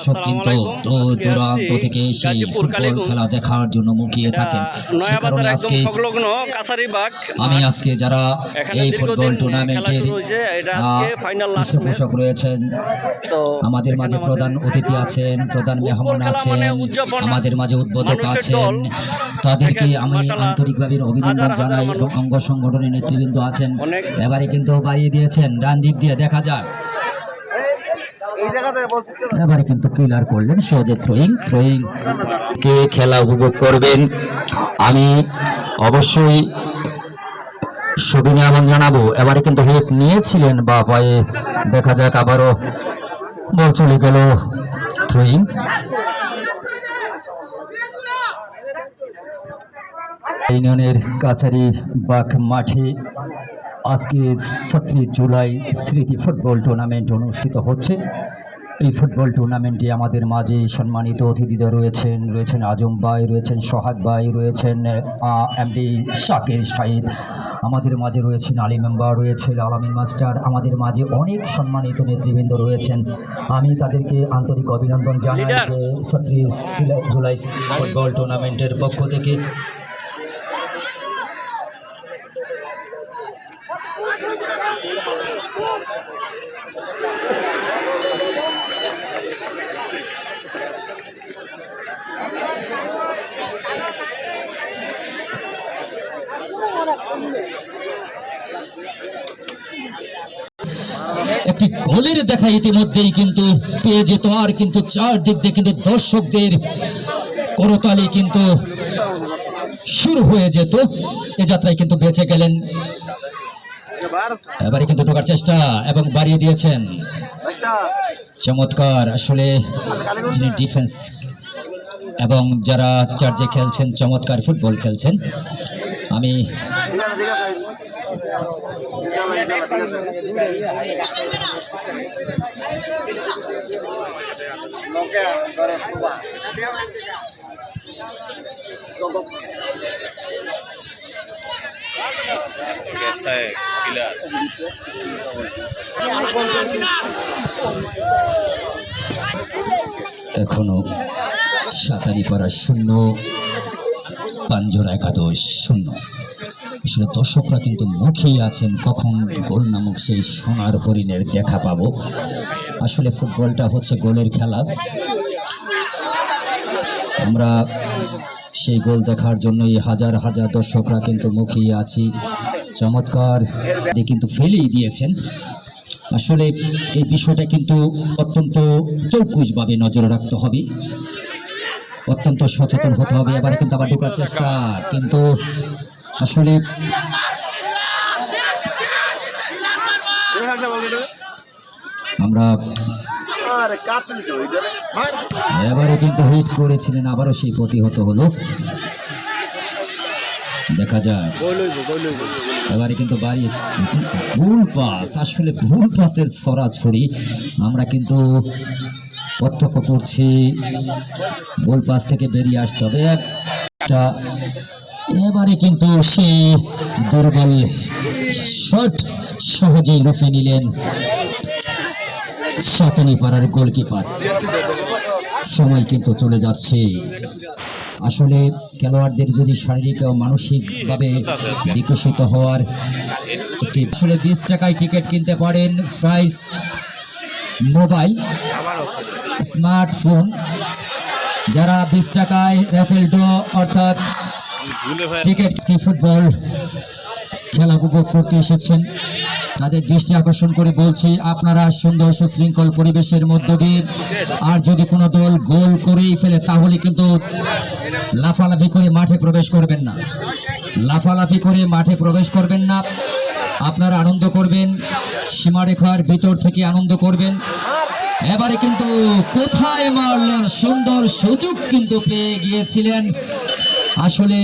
দর্শক কিন্তু দূর দূরান্ত থেকে সেই ফুটবল খেলা দেখার জন্য মুখিয়ে থাকেন। সে নয়াবাজার কারণে একদম আজকে সংলগ্ন কাছারিবাগ আমি আজকে যারা এই ফুটবল টুর্নামেন্টের। পৃষ্ঠপোষক রয়েছেন। আমাদের মাঝে প্রধান অতিথি আছেন প্রধান মেহমান আছেন মানে আমাদের মাঝে উদ্বোধক আছেন। তাদেরকে আমি আন্তরিকভাবে অভিনন্দন জানাই এবং অঙ্গ সংগঠনের নেতৃবৃন্দ আছেন। এবারে কিন্তু বাড়িয়ে দিয়েছেন ডান দিক দিয়ে দেখা যায় এবারে কিন্তু ক্লিয়ার করলেন সহজে থ্রোয়িং। থ্রোয়িং কে খেলা উপভোগ করবেন? আমি অবশ্যই সুবিধা এবং জানাব। এবারে কিন্তু হিট নিয়েছিলেন বা পায়ে দেখা যাক আবারও বল চলে গেল থ্রোয়িং। ইউনিয়নের কাছারি বাগ মাঠে আজকে সতেরোই জুলাই স্মৃতি ফুটবল টুর্নামেন্ট অনুষ্ঠিত হচ্ছে। এই ফুটবল টুর্নামেন্টে আমাদের মাঝে সম্মানিত অতিথিদের রয়েছেন রয়েছেন আজম ভাই রয়েছেন সোহাগ ভাই রয়েছেন এমডি শাকির শাহিদ আমাদের মাঝে রয়েছেন আলী মেম্বার রয়েছেন আলামিন মাস্টার। আমাদের মাঝে অনেক সম্মানিত নেতৃবৃন্দ রয়েছেন। আমি তাদেরকে আন্তরিক অভিনন্দন জানাই যে সতেরোই জুলাই ফুটবল টুর্নামেন্টের পক্ষ থেকে একটি গোলের দেখা ইতিমধ্যেই কিন্তু পেয়ে যেত, আর কিন্তু চারদিক দিয়ে কিন্তু দর্শকদের করতালি কিন্তু শুরু হয়ে যেত। এ যাত্রায় কিন্তু বেঁচে গেলেন। এবারে কিন্তু ঢোকার চেষ্টা এবং বাড়িয়ে দিয়েছেন। চমৎকার আসলে যিনি ডিফেন্স এবং যারা চার্জে খেলছেন, চমৎকার ফুটবল খেলছেন। আমি এখনও সাঁতারি পাড়া শূন্য পাঞ্জরা একাদশ শূন্য। আসলে দর্শকরা কিন্তু মুখিয়ে আছেন, কখন গোল নামক সেই সোনার হরিণের দেখা পাবো। আসলে ফুটবলটা হচ্ছে গোলের খেলা। আমরা সেই গোল দেখার জন্যই হাজার হাজার দর্শকরা কিন্তু মুখিয়ে আছি। চমৎকার কিন্তু ফেলেই দিয়েছেন। আসলে এই বিষয়টা কিন্তু অত্যন্ত চৌকুশভাবে নজরে রাখতে হবে। অত্যন্ত সচেতন হতে হবে। এবারে কিন্তু আবার ঢোকার চেষ্টা। কিন্তু আসলে আমরা এবারে কিন্তু হিট করেছিলেন, আবারও সেই প্রতিহত হলো। দেখা যায় এবারে কিন্তু বাড়ি ভুল পাস আসলে ভুল পাসের ছড়াছড়ি। আমরা কিন্তু প্রত্যক্ষ করছি গোল পাস থেকে বেরিয়ে আসতে হবে। একটা এবারে কিন্তু সেই দুর্বল শট সহজেই রুফে নিলেন সাতানি পাড়ার গোলকিপার সময় কিন্তু চলে যাচ্ছে। আসলে খেলোয়াড়দের যদি শারীরিক ও মানসিকভাবে বিকশিত হওয়ার একটি আসলে বিশ টাকায় টিকিট কিনতে পারেন প্রাইস মোবাইল, স্মার্টফোন। যারা বিশ টাকায় র্যাফেল ড্র অর্থাৎ ক্রিকেট ফুটবল খেলা উপভোগ করতে এসেছেন। তাদের দৃষ্টি আকর্ষণ করে বলছি, আপনারা সুন্দর সুশৃঙ্খল পরিবেশের মধ্য দিয়ে আর যদি কোনো দল গোল করেই ফেলে, তাহলে কিন্তু লাফালাফি করে মাঠে প্রবেশ করবেন না। লাফালাফি করে মাঠে প্রবেশ করবেন না। আপনারা আনন্দ করবেন সীমারেখার ভিতর থেকে আনন্দ করবেন। এবারে কিন্তু কোথায় মারলেন? সুন্দর সুযোগ কিন্তু পেয়ে গিয়েছিলেন আসলে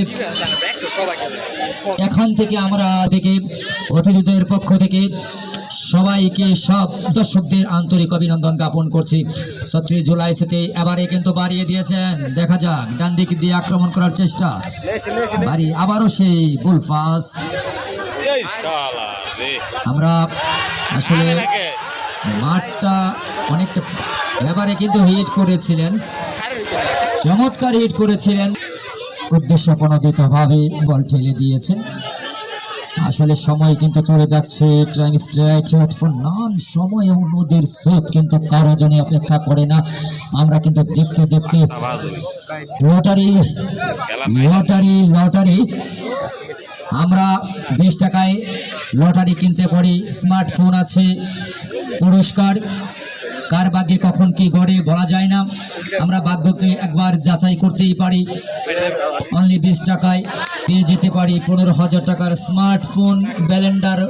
এখান থেকে আমরা থেকে অতিথিদের পক্ষ থেকে সবাইকে, সব দর্শকদের আন্তরিক অভিনন্দন জ্ঞাপন করছি। সত্রিশ জুলাই থেকে এবারে কিন্তু বাড়িয়ে দিয়েছেন। দেখা যাক, ডান দিক দিয়ে আক্রমণ করার চেষ্টা। বাড়ি আবারও সেই বুলফাস। আমরা আসলে মাঠটা অনেকটা এবারে কিন্তু হিট করেছিলেন। চমৎকার হিট করেছিলেন। উদ্দেশ্য প্রণোদিত ভাবে বল ঠেলে দিয়েছেন আসলে সময় কিন্তু চলে যাচ্ছে টাইম স্ট্রাইট ফর নান, সময় এবং নদীর স্রোত কিন্তু কারও জন্য অপেক্ষা করে না। আমরা কিন্তু দেখতে দেখতে লটারি লটারি লটারি। আমরা বিশ টাকায় লটারি কিনতে পারি স্মার্টফোন আছে, পুরস্কার। কার ভাগ্যে কখন কি গড়ে বলা যায় না। আমরা ভাগ্যকে একবার যাচাই করতেই পারি। অনলি বিশ টাকায় পেয়ে যেতে পারি। পনেরো হাজার টাকার স্মার্টফোন ব্যালেন্ডার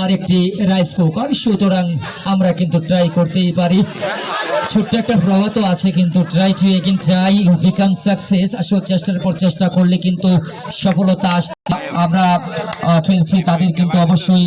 আর একটি রাইস কুকার সুতরাং আমরা কিন্তু ট্রাই করতেই পারি। ছোট্ট একটা প্রভাত আছে কিন্তু try to again try you become success আসলে চেষ্টার পর চেষ্টা করলে কিন্তু সফলতা আসতে আমরা খেলছি, তাদের কিন্তু অবশ্যই